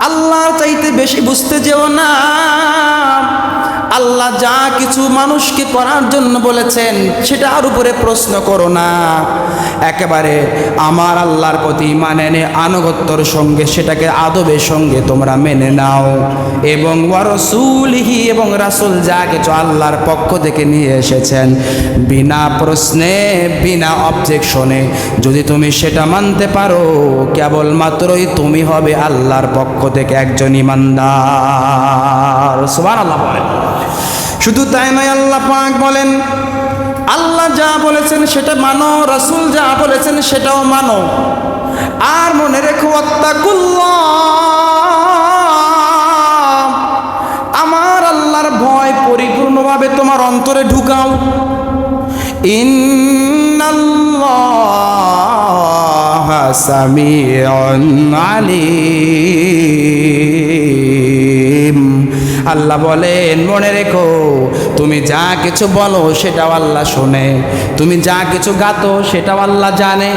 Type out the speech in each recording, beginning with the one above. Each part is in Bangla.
আল্লাহর চাইতে বেশি বুঝতে যেও না। আল্লাহ যা কিছু মানুষকে করার জন্য বলেছেন সেটার উপরে প্রশ্ন করো না। একেবারে আমার আল্লাহর প্রতি মানে এনে আনুগত্যর সঙ্গে, সেটাকে আদবের সঙ্গে তোমরা মেনে নাও। এবং ওয়ারসুলিহি এবং রাসুল যা কিছু আল্লাহর পক্ষ থেকে নিয়ে এসেছেন, বিনা প্রশ্নে, বিনা অবজেকশনে, যদি তুমি সেটা মানতে পারো, কেবলমাত্রই তুমি হবে আল্লাহর পক্ষ থেকে একজন ইমানদার। সুবহান আল্লাহ বলেন। শুধু তাই নয় আল্লাহ পাক বলেন, আল্লাহ যা বলেছেন সেটা মানো, রাসূল যা বলেছেন সেটাও মানো। আর মনে রেখো আমার আল্লাহর ভয় পরিপূর্ণভাবে তোমার অন্তরে ঢুকাও। ইন্নাল্লাহ সামিউন আলিম। আল্লাহ বলেন, মনে রেখো, তুমি যা কিছু বলো সেটাও আল্লাহ শোনে। তুমি যা কিছু গাতো সেটাও আল্লাহ জানে।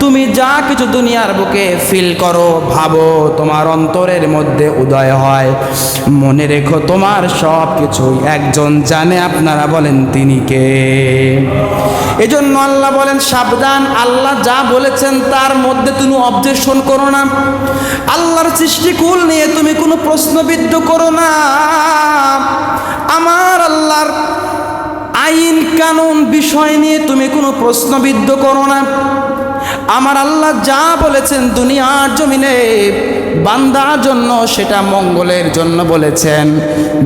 তুমি যা কিছু দুনিয়ার বুকে ফিল করো, ভাবো, তোমার অন্তরের মধ্যে উদয় হয়। মনে রেখো, তোমার সব কিছুই একজন জানে, আপনারা বলেন তিনি কে? এজন্য আল্লাহ বলেন, সাবধান, আল্লাহ যা বলেছেন তার মধ্যে তুমি অবজেকশন করো না। আল্লাহর সৃষ্টিকুল নিয়ে তুমি কোনো প্রশ্নবিদ্ধ করো না। আমার আল্লাহর আইন কানুন বিষয় নিয়ে তুমি কোনো প্রশ্নবিদ্ধ করো না। আমার আল্লাহ যা বলেছেন দুনিয়ার জমিনে বান্দার জন্য সেটা মঙ্গলের জন্য বলেছেন।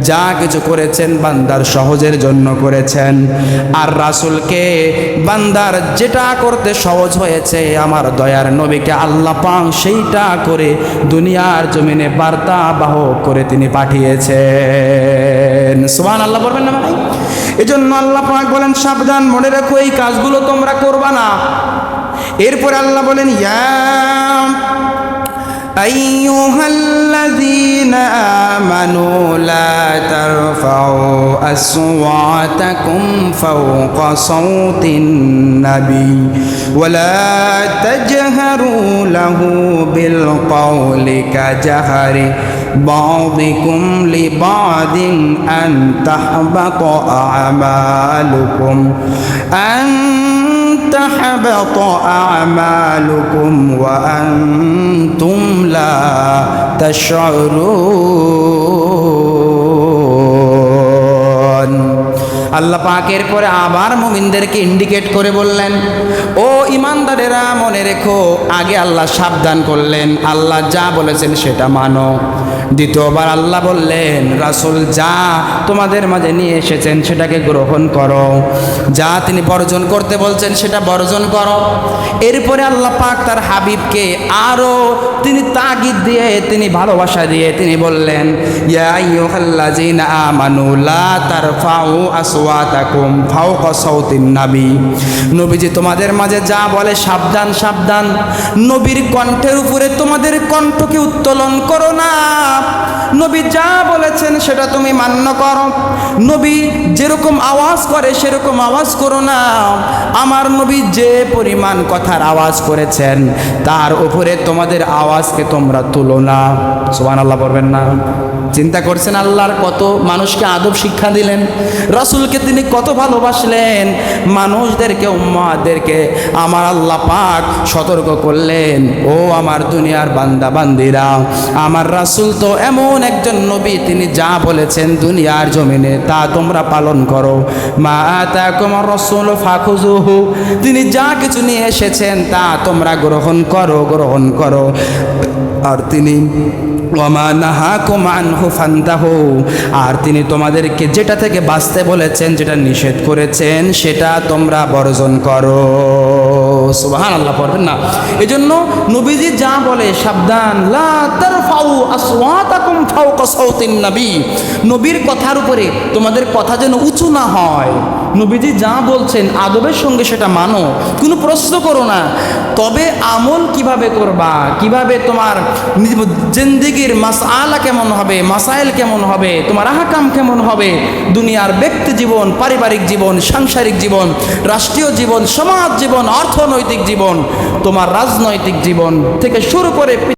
যা কিছু করেছেন বান্দার সহজের জন্য করেছেন। আর রাসুলকে বান্দার যেটা করতে সহজ হয়েছে, আমার দয়ার নবীকে আল্লাহ পাং সেইটা করে দুনিয়ার জমিনে বার্তা বাহক করে তিনি পাঠিয়েছেন। সুবহান আল্লাহ বলবেন না ভাই? এজন্য আল্লাহ পাক বলেন, সাবধান, মনে রাখো, এই কাজগুলো তোমরা করবা না। এরপর আল্লাহ বলেন, ইয়া أيها الذين آمنوا لا ترفعوا أصواتكم فوق صوت النبي ولا تجهروا له بالقول كجهر بعضكم لبعض أن تحبط أعمالكم أن تحبط أعمالكم وأنتم لا تشعرون. আল্লাহ পাকের পরে আবার মুমিনদেরকে ইন্ডিকেট করে বললেন, ও ইমানদারেরা, মনে রেখো, আগে আল্লাহ সাবধান করলেন। আল্লাহ যা বলেছেন সেটা মানো। দ্বিতীয়বার আল্লাহ বললেন, রাসুল যা তোমাদের মাঝে নিয়ে এসেছেন সেটাকে গ্রহণ করো। যা তিনি বর্জন করতে বলছেন সেটা বর্জন করো। এরপরে আল্লাহ পাক তার হাবিবকে আরও তিনি তাগিদ দিয়ে, তিনি ভালোবাসা দিয়ে তিনি বললেন, ইয়া আইয়ুহাল্লাযীনা আমানু লা তারফাউ আসওয়াতাকুম ফাওকা সাউতিন নাবী। নবীজি তোমাদের মাঝে যা বলে সাবধান সাবধান। নবীর কণ্ঠের উপরে তোমাদের কণ্ঠকে উত্তোলন করো না। নবী যা বলেছেন সেটা তুমি মান্য করো। নবী যেরকম আওয়াজ করে সেরকম আওয়াজ করো না। আমার নবী যে পরিমাণ কথার আওয়াজ করেছেন, তার উপরে তোমাদের আওয়াজকে তোমরা তুলো না। সোহান আল্লাহ বলবেন না। চিন্তা করছেন আল্লাহর কত মানুষকে আদব শিক্ষা দিলেন? রসুলকে তিনি কত ভালোবাসলেন? মানুষদেরকে উম্মাদেরকে আমার আল্লাহ পাক সতর্ক করলেন। ও আমার দুনিয়ার বান্দা, বান্দিরা, আমার রাসুল তো এমন একজন নবী, তিনি যা বলেছেন দুনিয়ার জমিনে, তা তোমরা পালন করো। মা তা তোমার রসুল ফাখুজুহু তিনি যা কিছু নিয়ে এসেছেন, তা তোমরা গ্রহণ করো গ্রহণ করো। আর তিনি আর তিনি তোমাদেরকে যেটা থেকে বাঁচতে বলেছেন, যেটা নিষেধ করেছেন, সেটা তোমরা বর্জন করো। সুবহান আল্লাহ পড়বেন না। এই জন্য নবীজি যা বলে, সাবধান, লা তারফাউ আসওয়াতাকুম ফাওকা সাউতিন নবী। নবীর কথার উপরে তোমাদের কথা যেন উঁচু না হয়। নবীজি যা বলছেন আদবের সঙ্গে সেটা মানো। কোনো প্রশ্ন করো না। তবে আমল কীভাবে করবা? কীভাবে তোমার জিন্দিগির মাসআলা কেমন হবে? মাসাইল কেমন হবে? তোমার আহকাম কেমন হবে? দুনিয়ার ব্যক্তি জীবন, পারিবারিক জীবন, সাংসারিক জীবন, রাষ্ট্রীয় জীবন, সমাজ জীবন, অর্থনৈতিক জীবন, তোমার রাজনৈতিক জীবন থেকে শুরু করে